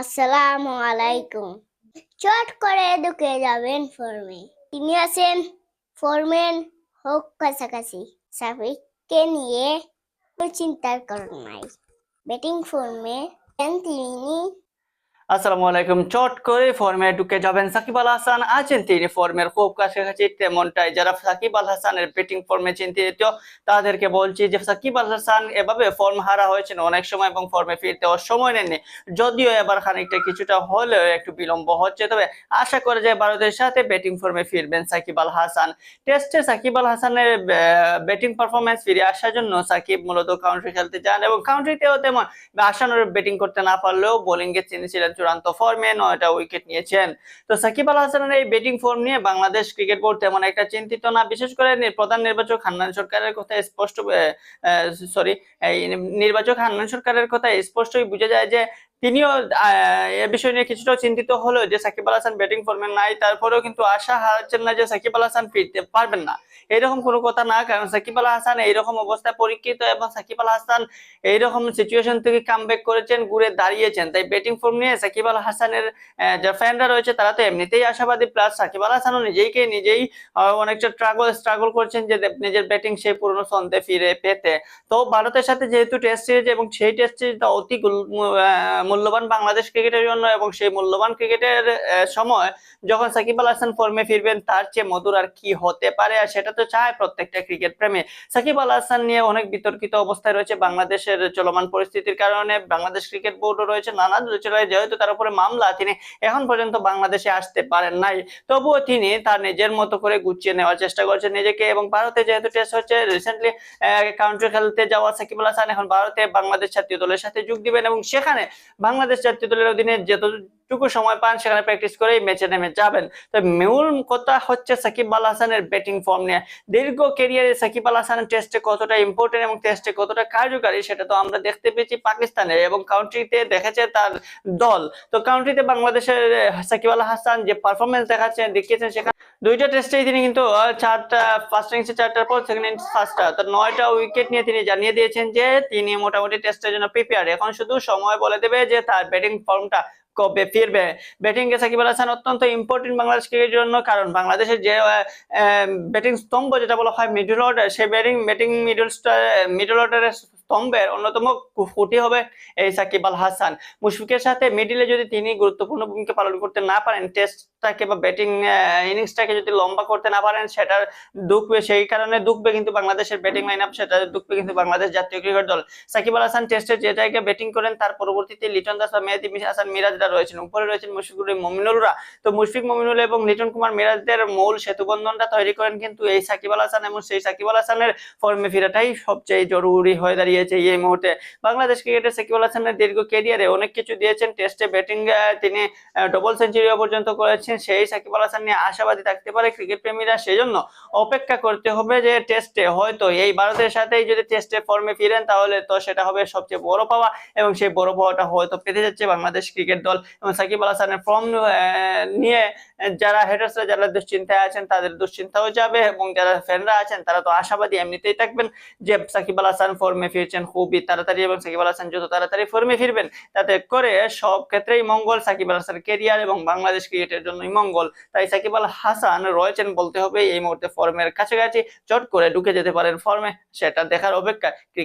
আসসালামু আলাইকুম। চট করে ঢুকে যাবেন ফর্মে। তিনি আছেন ফর্মেন হোক কাছাকাছি। সাফিককে নিয়ে চিন্তার কারণ নাই। ব্যাটিং ফর্মে তিনি আসসালামু আলাইকুম। চট করে ফর্মে ঢুকে যাবেন সাকিব আল হাসান। আছেন তিনি ফর্মের খুব কাছাকাছি, তেমনটাই যারা সাকিব আল হাসানের ব্যাটিং ফর্মে চিন্তিত, তাদেরকে বলছি যে সাকিব আল হাসান এভাবে ফর্ম হারা হয়েছেন অনেক সময় এবং ফর্মে ফিরতে সময় নেননি যদিও এবার খানিকটা কিছুটা হলেও একটু বিলম্ব হচ্ছে, তবে আশা করে যে ভারতের সাথে ব্যাটিং ফর্মে ফিরবেন সাকিব আল হাসান। টেস্টে সাকিব আল হাসানের ব্যাটিং পারফরমেন্স ফিরে আসার জন্য সাকিব মূলত কাউন্ট্রি খেলতে যান এবং কাউন্ট্রিতেও তেমন আসানোর ব্যাটিং করতে না পারলেও বোলিংয়ে তিনি চূড়ান্ত ফর্মে নয়টা উইকেট নিয়েছেন। তো সাকিব আল হাসানের এই ব্যাটিং ফর্ম নিয়ে বাংলাদেশ ক্রিকেট বোর্ড তেমন একটা চিন্তিত না। বিশেষ করে প্রধান নির্বাচক হান্নান সরকারের কথা স্পষ্ট সরি নির্বাচক হান্নান সরকারের কথা স্পষ্টই বুঝে যায় যে তিনিও এ বিষয় নিয়ে কিছুটা চিন্তিত হলো যে সাকিব আল হাসান ব্যাটিং ফর্মে নাই, তারপরেও কিন্তু আশা হারাচ্ছেন না যে সাকিব আল হাসান ফিরতে পারবেন না। এরকম কোনো কথা না, কারণ সাকিব আল হাসান এইরকম অবস্থায় পরীক্ষিত এবং সাকিব আল হাসান এইরকম সিচুয়েশন থেকে কামব্যাক করেছেন, ঘুরে দাঁড়িয়েছেন। তাই ব্যাটিং ফর্ম নিয়ে সাকিব আল হাসানের যে ফ্যানরা রয়েছে, তারা তো এমনিতেই আশাবাদী। প্লাস সাকিব আল হাসানও নিজেকে নিজেই অনেকটা ট্রাগল স্ট্রাগল করছেন যে নিজের ব্যাটিং সেই পুরনো ছন্দে ফিরে পেতে। তো ভারতের সাথে যেহেতু টেস্ট সিরিজ এবং সেই টেস্ট সিরিজটা অতি মূল্যবান বাংলাদেশ ক্রিকেটের জন্য এবং সেই মূল্যবান ক্রিকেটের সময় যখন সাকিব আল হাসান ফর্মে ফিরবেন, তার চেয়ে মধুর আর কি হতে পারে? আর সেটা তো চায় প্রত্যেকটা ক্রিকেট প্রেমী। সাকিব আল হাসান নিয়ে অনেক বিতর্কিত অবস্থায় রয়েছে বাংলাদেশের চলমান পরিস্থিতির কারণে। বাংলাদেশ ক্রিকেট বোর্ডও রয়েছে নানা রয়েছে যেহেতু তার উপরে মামলা, তিনি এখন পর্যন্ত বাংলাদেশে আসতে পারেন নাই। তবুও তিনি তার নিজের মতো করে গুছিয়ে নেওয়ার চেষ্টা করছেন নিজেকে এবং ভারতে যেহেতু টেস্ট হচ্ছে রিসেন্টলি কাউন্ট্রি খেলতে যাওয়া সাকিব আল হাসান, এখন ভারতে বাংলাদেশ জাতীয় দলের সাথে যোগ দিবেন এবং সেখানে বাংলাদেশ জাতীয় দলের অধীনে যতটুকু সময় পান, সেখানে প্র্যাকটিস করেই ম্যাচে নেমে যাবেন। তো মূল কথা হচ্ছে সাকিব আল হাসানের ব্যাটিং ফর্ম নিয়ে। দীর্ঘ ক্যারিয়ারে সাকিব আল হাসান টেস্টে কতটা ইম্পর্টেন্ট এবং টেস্টে কতটা কার্যকারী সেটা তো আমরা দেখতে পেয়েছি পাকিস্তানে এবং কাউন্ট্রিতে দেখেছে তার দল। তো কাউন্ট্রিতে বাংলাদেশের সাকিব আল হাসান যে পারফরমেন্স দেখাচ্ছেন, দেখিয়েছেন, সেখানে দুইটা টেস্টেই তিনি কিন্তু চারটা ফার্স্ট ইনিংসে চারটার পর সেকেন্ড ইনিংস ফার্স্টটা। তো নয়টা উইকেট নিয়ে তিনি জানিয়ে দিয়েছেন যে, তিনি মোটামুটি টেস্টের জন্য প্রিপেয়ার এখন শুধু সময় বলে দেবে যে, তার ব্যাটিং ফর্মটা কবে ফিরবে? ব্যাটিং এ সাকিব আল হাসান অত্যন্ত ইম্পর্টেন্ট বাংলাদেশ ক্রিকেটের জন্য, কারণ বাংলাদেশের যে ব্যাটিং স্তম্ভ যেটা বলা হয় মিডল অর্ডার সেই ব্যাটিং ব্যাটিং মিডল মিডল অর্ডারের স্তম্ভের অন্যতম খুঁটি হবে এই সাকিব আল হাসান। মুশফিকের সাথে মিডিলে যদি তিনি গুরুত্বপূর্ণ ভূমিকা পালন করতে না পারেন টেস্টটাকে বা ব্যাটিং ইনিংসটাকে যদি লম্বা করতে না পারেন, সেটার দুঃখবে, সেই কারণে দুঃখবে কিন্তু বাংলাদেশের ব্যাটিং লাইন আপ সেটা দুঃখবে কিন্তু বাংলাদেশ জাতীয় ক্রিকেট দল। সাকিব আল হাসান টেস্টে যে জায়গায় ব্যাটিং করেন, তার পরবর্তীতে লিটন দাস বা মেহেদি হাসান মিরাজরা রয়েছেন, উপরে রয়েছেন মুশফিকুর মমিনুলরা। তো মুশফিক মমিনুল এবং লিটন কুমার মিরাজদের মূল সেতুবন্ধনটা তৈরি করেন কিন্তু এই সাকিব আল হাসান এবং সেই সাকিব আল হাসানের ফর্মে ফেরাটাই সবচেয়ে জরুরি হয়ে দাঁড়িয়েছে এই মুহূর্তে। বাংলাদেশ ক্রিকেটে সাকিব আল হাসানের দীর্ঘ ক্যারিয়ারে অনেক কিছু দিয়েছেন টেস্টে ব্যাটিং তিনি ডবল সেঞ্চুরি পর্যন্ত করেছেন, সেই সাকিব আল হাসান নিয়ে আশাবাদী থাকতে পারে ক্রিকেট প্রেমীরা। সেজন্য অপেক্ষা করতে হবে যে টেস্টে হয়তো এই ভারতের সাথেই যদি টেস্টে ফর্মে ফিরেন তাহলে তো সেটা হবে সবচেয়ে বড় পাওয়া এবং সেই বড় পাওয়াটা হয়তো পেতে যাচ্ছে বাংলাদেশ ক্রিকেট দল। এবং সাকিব আল হাসানের ফর্ম নিয়ে যারা হেটার্সরা যারা দুশ্চিন্তায় আছেন, তাদের দুশ্চিন্তাও যাবে এবং যারা ফ্যানরা আছেন, তারা তো আশাবাদী এমনিতেই থাকবেন যে সাকিব আল হাসান ফর্মে ফিরছেন, খুবই তাড়াতাড়ি এবং সাকিব আল হাসান যত তাড়াতাড়ি ফর্মে ফিরবেন, তাতে করে সব ক্ষেত্রেই মঙ্গল সাকিব আল হাসানের কেরিয়ার এবং বাংলাদেশ ক্রিকেটের জন্যই মঙ্গল। তাই সাকিব আল হাসান রয়েছেন বলতে হবে, এই মুহূর্তে ফর্মের কাছাকাছি চট করে ঢুকে যেতে পারেন ফর্মে সেটা দেখার অপেক্ষা ক্রিকেট